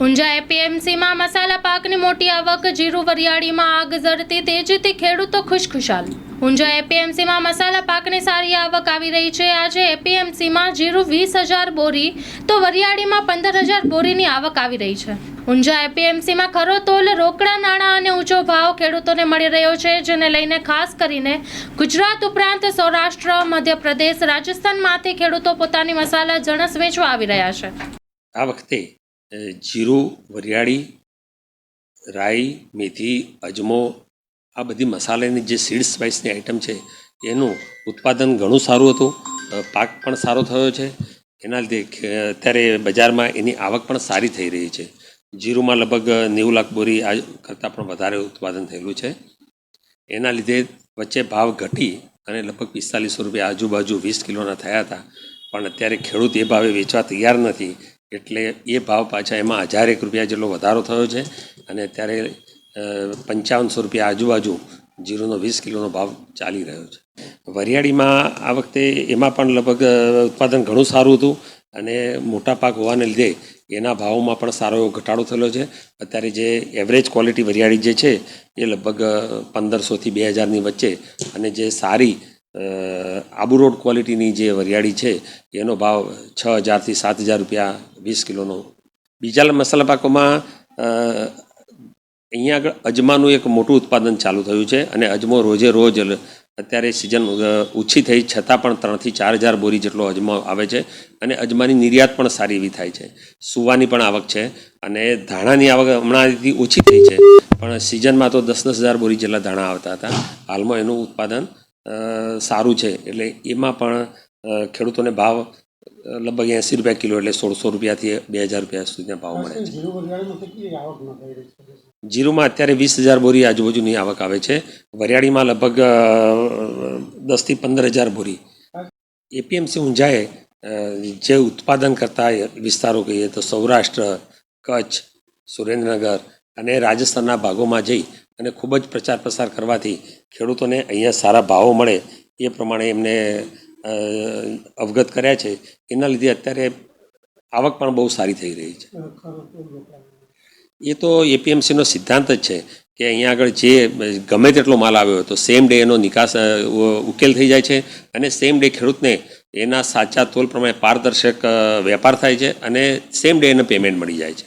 ઊંઝા એપીએમસીમાં મસાલા પાકની મોટી આવક, જીરું વરિયાળીમાં આગ ઝરતી તેજીથી ખેડૂતો ખુશખુશાલ. ઊંઝા એપીએમસીમાં મસાલા પાકની સારી આવક આવી રહી છે. આજે એપીએમસીમાં જીરું વીસ હજાર બોરી, તો વરિયાળીમાં પંદર હજાર બોરીની આવક આવી રહી છે. ઊંઝા એપીએમસીમાં ખરો તોલ, રોકડા, નાણાં અને ઊંચો ભાવ ખેડૂતોને મળી રહ્યો છે, જેને લઈને ખાસ કરીને ગુજરાત ઉપરાંત સૌરાષ્ટ્ર, મધ્યપ્રદેશ, રાજસ્થાનમાંથી ખેડૂતો પોતાની મસાલા જણસ વેચવા આવી રહ્યા છે. આ વખતે જીરું, વરિયાળી, રાઈ, મેથી, અજમો, આ બધી મસાલાની જે સીડ સ્પાઇસની આઇટમ છે, એનું ઉત્પાદન ઘણું સારું હતું. પાક પણ સારો થયો છે. એના લીધે અત્યારે બજારમાં એની આવક પણ સારી થઈ રહી છે. જીરુમાં લગભગ નેવું લાખ બોરી આ કરતાં પણ વધારે ઉત્પાદન થયેલું છે. એના લીધે વચ્ચે ભાવ ઘટી અને લગભગ પિસ્તાલીસો રૂપિયા આજુબાજુ વીસ કિલોના થયા હતા. પણ અત્યારે ખેડૂત એ ભાવે વેચવા તૈયાર નથી. એટલે એ ભાવ પાછા એમાં હજાર એક રૂપિયા જેટલો વધારો થયો છે અને અત્યારે પંચાવનસો રૂપિયા આજુબાજુ જીરુનો વીસ કિલોનો ભાવ ચાલી રહ્યો છે. વરિયાળીમાં આ વખતે એમાં પણ લગભગ ઉત્પાદન ઘણું સારું હતું અને મોટા પાક હોવાને લીધે એના ભાવોમાં પણ સારો એવો ઘટાડો થયેલો છે. અત્યારે જે એવરેજ ક્વોલિટી વરિયાળી જે છે, એ લગભગ પંદરસોથી બે હજારની વચ્ચે અને જે સારી આબુ રોડ ક્વોલિટીની જે વરિયાળી છે, એનો ભાવ છ હજારથી સાત હજાર રૂપિયા વીસ કિલોનો. બીજા મસાલા પાકોમાં અહીંયા આગળ અજમાનું એક મોટું ઉત્પાદન ચાલુ થયું છે અને અજમો રોજે રોજ અત્યારે સિઝન ઓછી થઈ છતાં પણ ત્રણથી ચાર હજાર બોરી જેટલો અજમો આવે છે અને અજમાની નિર્યાત પણ સારી એવી થાય છે. સુવાની પણ આવક છે અને ધાણાની આવક હમણાંથી ઓછી થઈ છે. પણ સિઝનમાં તો દસ દસ હજાર બોરી જેટલા ધાણા આવતા હતા. હાલમાં એનું ઉત્પાદન સારું છે. એટલે એમાં પણ ખેડૂતોને ભાવ લગભગ એંસી રૂપિયા કિલો એટલે સોળસો રૂપિયાથી બે હજાર રૂપિયા સુધીના ભાવ મળે છે. જીરુમાં અત્યારે વીસ હજાર બોરી આજુબાજુની આવક આવે છે. વરિયાળીમાં લગભગ દસથી પંદર હજાર બોરી. એપીએમસી ઊંઝાએ જે ઉત્પાદન કરતા વિસ્તારો કહીએ તો સૌરાષ્ટ્ર કચ્છ સુરેન્દ્રનગર અને રાજસ્થાનના ભાગોમાં જઈ અને ખૂબ જ પ્રચાર પ્રસાર કરવાથી ખેડૂતોને અહીંયા સારા ભાવો મળે એ પ્રમાણે એમને અવગત કર્યા છે. એના લીધે અત્યારે આવક પણ બહુ સારી થઈ રહી છે. એ તો એપીએમસીનો સિદ્ધાંત જ છે કે અહીંયા આગળ જે ગમે તેટલો માલ આવ્યો તો સેમ ડે એનો નિકાસ ઉકેલ થઈ જાય છે અને સેમ ડે ખેડૂતને એના સાચા તોલ પ્રમાણે પારદર્શક વેપાર થાય છે અને સેમ ડે એને પેમેન્ટ મળી જાય છે.